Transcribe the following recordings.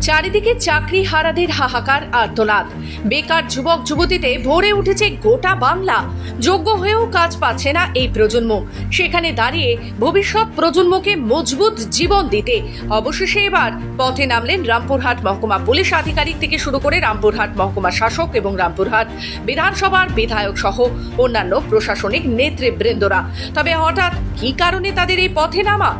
চারিদিকে চাকরি হারাদের হাহাকার আর্তনাদ। বেকার যুবক যুবতীতে ভরে উঠেছে গোটা বাংলা। যোগ্য হয়েও কাজ পাচ্ছে না এই প্রজন্ম। সেখানে দাঁড়িয়ে ভবিষ্যৎ প্রজন্মকে মজবুত জীবন দিতে। অবশেষে এবার পথে নামলেন রামপুরহাট মহকুমা পুলিশ আধিকারিক থেকে শুরু করে রামপুরহাট মহকুমা শাসক এবং রামপুরহাট বিধানসভার বিধায়ক সহ অন্যান্য প্রশাসনিক নেতৃবৃন্দরা। তবে হঠাৎ কী কারণে তাদের এই পথে নামা?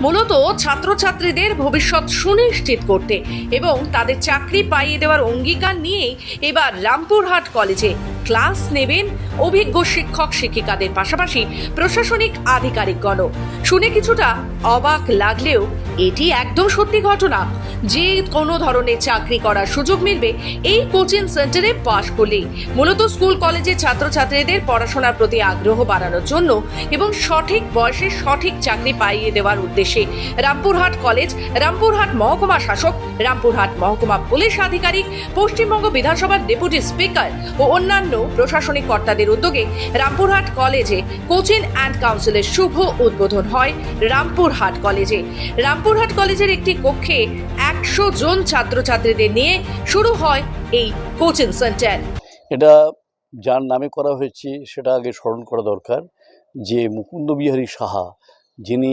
মূলত ছাত্রছাত্রীদের ভবিষ্যৎ সুনিশ্চিত করতে এবং তাদের চাকরি পাইয়ে দেওয়ার অঙ্গীকার নিয়েই এবার রামপুরহাট কলেজে ক্লাস নেবেন অভিজ্ঞ শিক্ষক শিক্ষিকাদের পাশাপাশি প্রশাসনিক আধিকারিকগণও। শুনে কিছুটা অবাক লাগলেও এটি একদম সত্যি ঘটনা। যে কোনো ধরনের চাকরি করার সুযোগ মিলবে এই কোচিং সেন্টারে পাশ করলেই। মূলত স্কুল কলেজের ছাত্রছাত্রীদের পড়াশোনার প্রতি আগ্রহ বাড়ানোর জন্য এবং সঠিক বয়সে সঠিক চাকরি পাইয়ে দেওয়ার উদ্দেশ্যে রামপুরহাট কলেজ, রামপুরহাট মহকুমা শাসক, রামপুরহাট মহকুমা পুলিশ আধিকারিক, পশ্চিমবঙ্গ বিধানসভার ডেপুটি স্পিকার ও অন্যান্য প্রশাসনিক কর্তাদের উদ্যোগে। রামপুরহাট কলেজে কোচিং অ্যান্ড কাউন্সিলের শুভ উদ্বোধন হয় রামপুরহাট কলেজে। রামপুরহাট কলেজের একটি কক্ষে একশো জন ছাত্রছাত্রীদের নিয়ে শুরু হয় এই কোচিং সেন্টার। এটা যার নামে করা হয়েছে, সেটা আগে স্মরণ করা দরকার যে মুকুন্দ বিহারী সাহা, যিনি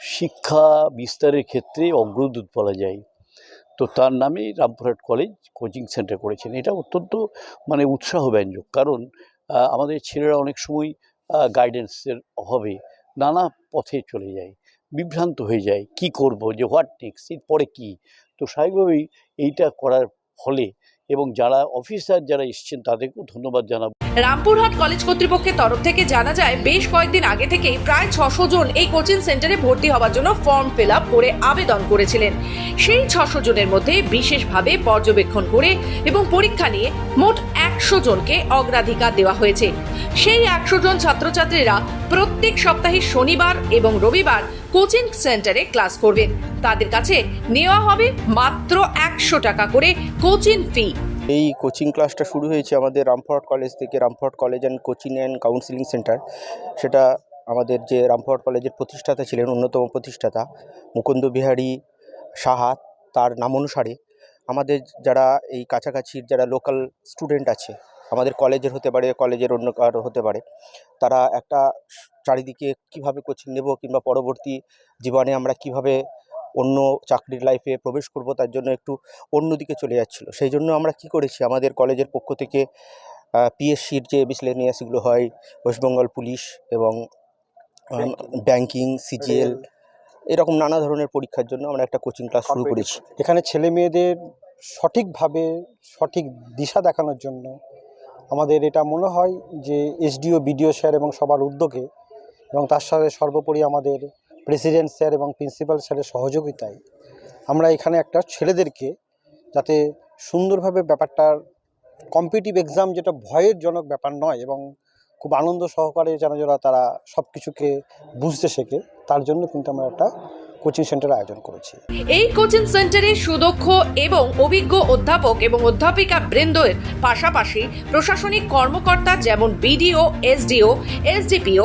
শিক্ষা বিস্তারের ক্ষেত্রে অগ্রদূত বলা যায় তো তার নামে রামপুরহাট কলেজ কোচিং সেন্টার করেছেন। এটা অত্যন্ত মানে উৎসাহব্যঞ্জক। কারণ আমাদের ছেলেরা অনেক সময় গাইডেন্সের অভাবে নানা পথে চলে যায়, বিভ্রান্ত হয়ে যায়, কি করব, যে হোয়াট নেক্সট এরপরে কী? তো স্বাভাবিকভাবেই এইটা করার ফলে এবং যারা অফিসার যারা এসছেন তাদেরকেও ধন্যবাদ জানাব। রামপুরহাট কলেজ কর্তৃপক্ষের তরফ থেকে জানা যায়, বেশ কয়েকদিন আগে থেকে প্রায় ছশো জন এই কোচিং সেন্টারে ভর্তি হওয়ার জন্য ফর্ম ফিল আপ করে আবেদন করেছিলেন। সেই ছশো জনের মধ্যে বিশেষভাবে পর্যবেক্ষণ করে এবং পরীক্ষা নিয়ে মোট একশো জনকে অগ্রাধিকার দেওয়া হয়েছে। সেই একশো জন ছাত্রছাত্রীরা প্রত্যেক সপ্তাহে শনিবার এবং রবিবার কোচিং সেন্টারে ক্লাস করবেন তাদের কাছে নেওয়া হবে মাত্র একশো টাকা করে কোচিং ফি। এই কোচিং ক্লাসটা শুরু হয়েছে আমাদের রামপুরহাট কলেজ থেকে Rampurhat college and coaching and counselling centre. সেটা আমাদের যে রামপুরহাট কলেজের প্রতিষ্ঠাতা ছিলেন, অন্যতম প্রতিষ্ঠাতা মুকুন্দ বিহারী সাহা, তার নাম অনুসারে আমাদের যারা এই কাছাকাছির যারা লোকাল স্টুডেন্ট আছে আমাদের কলেজের হতে পারে কলেজের অন্য কারও হতে পারে তারা একটা চারিদিকে কীভাবে কোচিং নেব কিংবা পরবর্তী জীবনে আমরা কীভাবে অন্য চাকরির লাইফে প্রবেশ করব তার জন্য একটু অন্যদিকে চলে যাচ্ছিল। সেই জন্য আমরা কি করেছি আমাদের কলেজের পক্ষ থেকে পিএসসির যে মিসলেনিয়াসগুলো হয় ওয়েস্টবেঙ্গল পুলিশ এবং ব্যাংকিং সিজিএল এরকম নানা ধরনের পরীক্ষার জন্য আমরা একটা কোচিং ক্লাস শুরু করেছি। এখানে ছেলে মেয়েদের সঠিকভাবে সঠিক দিশা দেখানোর জন্য আমাদের এটা মনে হয় যে এসডিও, বিডিও স্যার এবং সবার উদ্যোগে এবং তার সাথে সর্বোপরি আমাদের প্রেসিডেন্ট স্যার এবং প্রিন্সিপাল স্যারের সহযোগিতায় আমরা এখানে একটা ছেলেদেরকে যাতে সুন্দরভাবে ব্যাপারটার কম্পিটিভ এক্সাম যেটা ভয়ের জনক ব্যাপার নয় এবং খুব আনন্দ সহকারে যেন যারা তারা সব কিছুকে বুঝতে শেখে, তার জন্য কিন্তু আমরা একটা কোচিং সেন্টার আয়োজন করেছি। এই কোচিং সেন্টারে সুদক্ষ এবং অভিজ্ঞ অধ্যাপক এবং অধ্যাপিকা বৃন্দের পাশাপাশি প্রশাসনিক কর্মকর্তা যেমন বিডিও, এসডিও, এসডিপিও,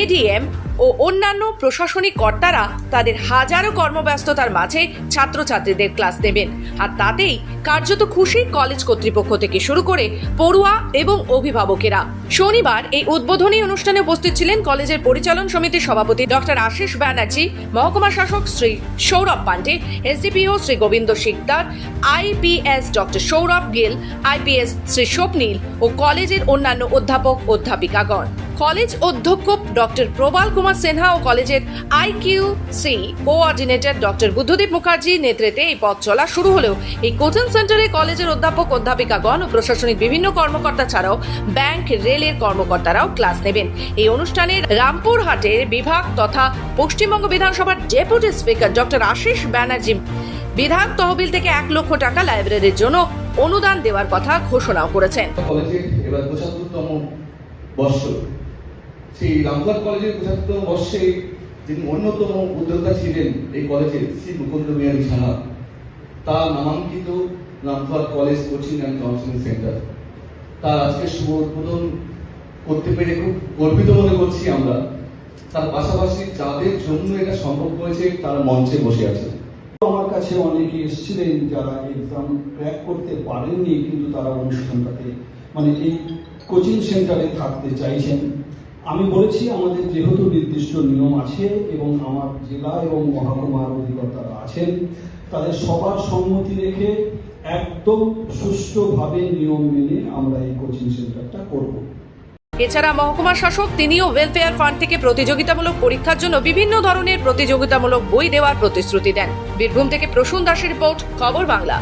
এডিএম ও অন্যান্য প্রশাসনিক কর্তারা তাদের হাজারো কর্মব্যস্ততার মাঝে ছাত্রছাত্রীদের ক্লাস নেবেন আর তাতেই কার্যত খুশি কলেজ কর্তৃপক্ষ থেকে শুরু করে পড়ুয়া এবং অভিভাবকেরা। শনিবার এই উদ্বোধনী অনুষ্ঠানে উপস্থিত ছিলেন কলেজের পরিচালন সমিতির সভাপতি ডক্টর আশিস ব্যানার্জি, মহকুমা শাসক Shri Sourav Pandey, SDPO Shri Gobinda Sikdar, IPS doctor Sourav Gill, IPS Shri Swapnil ও কলেজের অন্যান্য অধ্যাপক অধ্যাপিকাগণ। কলেজ অধ্যক্ষ ডক্টর প্রবাল কুমার সিনহা ও কলেজের IQ C coordinator doctor Buddhadeep Mukherjee নেতৃত্বে এই পথ চলা শুরু হলেও এই কোচিং সেন্টারে কলেজের অধ্যাপক, অধ্যাপিকাগণ ও প্রশাসনিক বিভিন্ন কর্মকর্তা ছাড়াও ব্যাংক, রেলের কর্মকর্তারাও ক্লাস নেবেন। এই অনুষ্ঠানে রামপুরহাটের বিভাগ তথা পশ্চিমবঙ্গ বিধানসভার deputy speaker doctor Ashis Banerjee বিধায়ক তহবিল থেকে এক লক্ষ টাকা লাইব্রেরির জন্য অনুদান দেওয়ার কথা ঘোষণাও করেছেন। সেই রামপুরহাট কলেজের পঁচাত্তর বর্ষে যিনি অন্যতম উদ্যোক্তা ছিলেন এই কলেজের শ্রী মুকুন্দ বিহারী সাহা তার নামাঙ্কিত Rampurhat college coaching and counselling centre. তার আজকে শুভ উদ্বোধন করতে পেরে খুব গর্বিত মনে করছি আমরা। তার পাশাপাশি যাদের জন্য এটা সম্ভব হয়েছে, তারা মঞ্চে বসে আছে। আমার কাছে অনেকে এসেছিলেন যারা এক্সাম ক্র্যাক করতে পারেননি, কিন্তু তারা অনুষ্ঠানটাতে মানে এই কোচিং সেন্টারে থাকতে চাইছেন। আমি বলেছি, আমাদের যেহেতু নির্দিষ্ট নিয়ম আছে এবং আমার জেলা এবং মহকুমার অধিকর্তারা আছেন, তাদের সবার সম্মতি রেখে একদম সুষ্ঠুভাবে নিয়ম মেনে আমরা এই কোচিং সেন্টারটা করব। এছাড়া মহকুমা শাসক, তিনিও ওয়েলফেয়ার ফান্ড থেকে প্রতিযোগিতামূলক পরীক্ষার জন্য বিভিন্ন ধরনের প্রতিযোগিতামূলক বই দেওয়ার প্রতিশ্রুতি দেন। বীরভূম থেকে প্রসূন দাসের রিপোর্ট, খবর বাংলা।